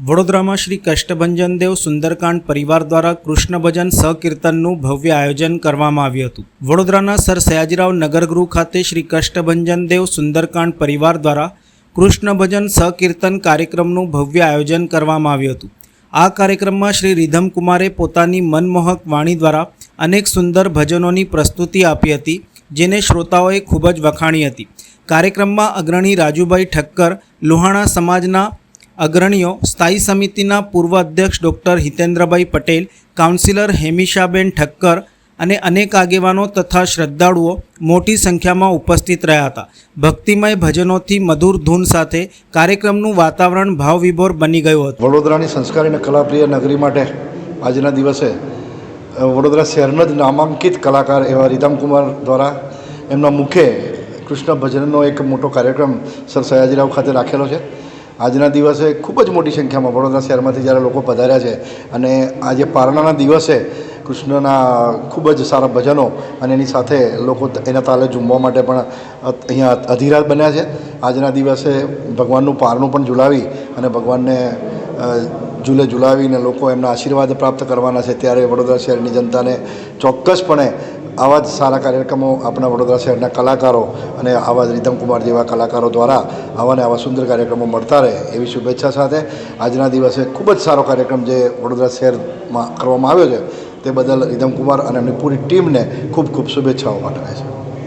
વડોદરામાં શ્રી કષ્ટભંજન દેવ સુંદરકાંડ પરિવાર દ્વારા કૃષ્ણ ભજન સહકીર્તનનું ભવ્ય આયોજન કરવામાં આવ્યું હતું. વડોદરાના સર સયાજીરાવ નગરગૃહ ખાતે શ્રી કષ્ટભંજન દેવ સુંદરકાંડ પરિવાર દ્વારા કૃષ્ણ ભજન સહકીર્તન કાર્યક્રમનું ભવ્ય આયોજન કરવામાં આવ્યું હતું. આ કાર્યક્રમમાં શ્રી રીધમકુમારે પોતાની મનમોહક વાણી દ્વારા અનેક સુંદર ભજનોની પ્રસ્તુતિ આપી હતી, જેને શ્રોતાઓએ ખૂબ જ વખાણી હતી. કાર્યક્રમમાં અગ્રણી રાજુભાઈ ઠક્કર, લોહાણા સમાજના અગ્રણીઓ સ્થાયી સમિતિના પૂર્વ અધ્યક્ષ ડૉક્ટર હિતેન્દ્રભાઈ પટેલ, કાઉન્સિલર હેમિશાબેન ઠક્કર અને અનેક આગેવાનો તથા શ્રદ્ધાળુઓ મોટી સંખ્યામાં ઉપસ્થિત રહ્યા હતા. ભક્તિમય ભજનોથી મધુર ધૂન સાથે કાર્યક્રમનું વાતાવરણ ભાવવિભોર બની ગયું હતું. વડોદરાની સંસ્કારી અને કલાપ્રિય નગરી માટે આજના દિવસે વડોદરા શહેરના જ નામાંકિત કલાકાર એવા રીતામકુમાર દ્વારા એમના મુખે કૃષ્ણ ભજનનો એક મોટો કાર્યક્રમ સર સયાજીરાવ ખાતે રાખેલો છે. આજના દિવસે ખૂબ જ મોટી સંખ્યામાં વડોદરા શહેરમાંથી જ્યારે લોકો પધાર્યા છે અને આજે પારણાના દિવસે કૃષ્ણના ખૂબ જ સારા ભજનો અને એની સાથે લોકો એના તાલે ઝૂમવા માટે પણ અહીંયા અધીરા બન્યા છે. આજના દિવસે ભગવાનનું પારણું પણ ઝુલાવી અને ભગવાનને ઝૂલે ઝુલાવીને લોકો એમના આશીર્વાદ પ્રાપ્ત કરવાના છે. ત્યારે વડોદરા શહેરની જનતાને ચોક્કસપણે આવા જ સારા કાર્યક્રમો આપણા વડોદરા શહેરના કલાકારો અને આવા જ રીતમકુમાર જેવા કલાકારો દ્વારા આવા ને આવા સુંદર કાર્યક્રમો મળતા રહે એવી શુભેચ્છા સાથે આજના દિવસે ખૂબ જ સારો કાર્યક્રમ જે વડોદરા શહેરમાં કરવામાં આવ્યો છે તે બદલ રીતમકુમાર અને એમની પૂરી ટીમને ખૂબ ખૂબ શુભેચ્છાઓ પાઠવે છે.